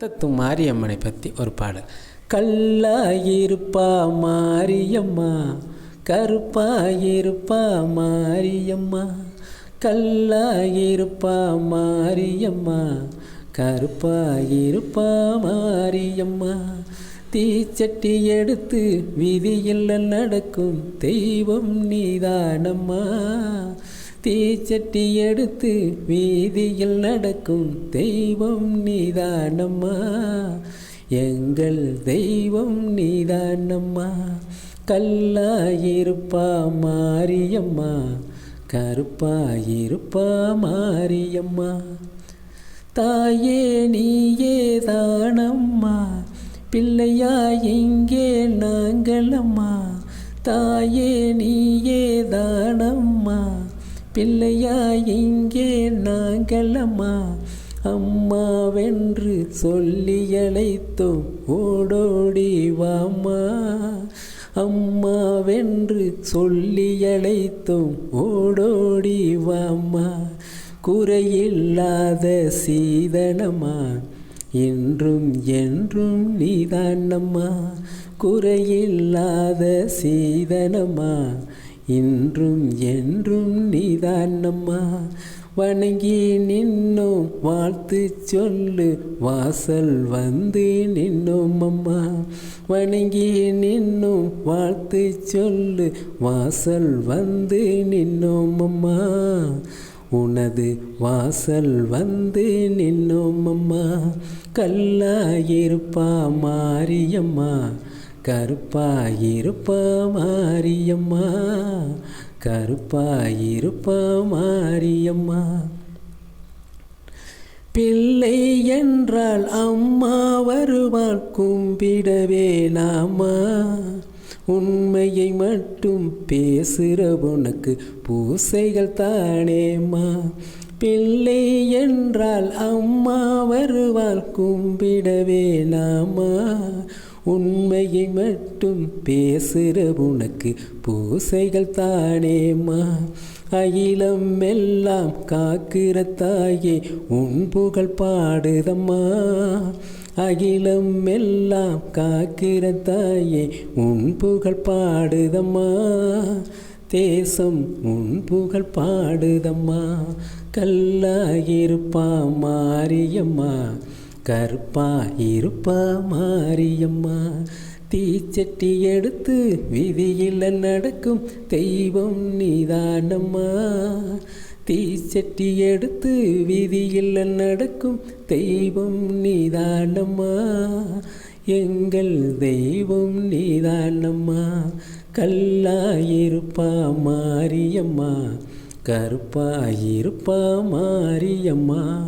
தத்து மாரியம்மனை பற்றி ஒரு பாடல். கல்லாயிருப்பா மாரியம்மா கருப்பாயிருப்பா மாரியம்மா கல்லாயிருப்பா மாரியம்மா கருப்பாயிருப்பா மாரியம்மா. தீச்சட்டி எடுத்து விதியில் நடக்கும் தெய்வம் நீதானம்மா. தீச்சட்டி எடுத்து வீதியில் நடக்கும் தெய்வம் நீதானம்மா. எங்கள் தெய்வம் நீதானம்மா. கல்லாயிருப்பா மாரியம்மா. கருப்பாயிருப்பா மாரியம்மா. தாயே நீயே தானம்மா. பிள்ளையா இங்கே நாங்களம்மா தாயே நீயே தானம்மா. பிள்ளையா இங்கே நாங்களம்மா அம்மாவென்று சொல்லி அழைத்தோம். ஓடோடி வாமா அம்மாவென்று சொல்லி அழைத்தோம். ஓடோடி வாமா குறையில்லாத சீதனமா என்றும் என்றும் நீதானம்மா குறையில்லாத சீதனமா இன்றும் என்றும் நீதானம்மா வணங்கி நின்னோம் வாழ்த்து சொல்லு. வாசல் வந்து நின்னோம் அம்மா. வணங்கி நின்னோம் வாழ்த்து சொல்லு. வாசல் வந்து நின்னோம் அம்மா. உனது வாசல் வந்து நின்னோம் அம்மா. கல்லாயிருப்பா மாரியம்மா. கருப்பாயிருப்பா மாரியம்மா. கருப்பாயிருப்பா மாரியம்மா. பிள்ளை என்றால் அம்மா வருவாள் கும்பிடவே நாமா உண்மையை மட்டும் பேசுகிற உனக்கு பூசைகள் தானேம்மா. பிள்ளை என்றால் அம்மா வருவாள் கும்பிடவே நாமா உண்மையை மட்டும் பேசுகிற உனக்கு பூசைகள் தானேம்மா. அகிலம் எல்லாம் காக்கிற தாயே உன் புகழ் பாடுதம்மா. அகிலம் எல்லாம் காக்கிற தாயே உன் புகழ் பாடுதம்மா. தேசம் உன் புகழ் பாடுதம்மா. கல்லாயிருப்பா மாரியம்மா. கருப்பா இருப்பா மாரியம்மா. தீச்சட்டி எடுத்து விதியில் நடக்கும் தெய்வம் நீதானம்மா. தீச்சட்டி எடுத்து விதியில் நடக்கும் தெய்வம் நீதானம்மா. எங்கள் தெய்வம் நீதானம்மா. கல்லாயிருப்பா மாரியம்மா. கருப்பாயிருப்பா மாரியம்மா.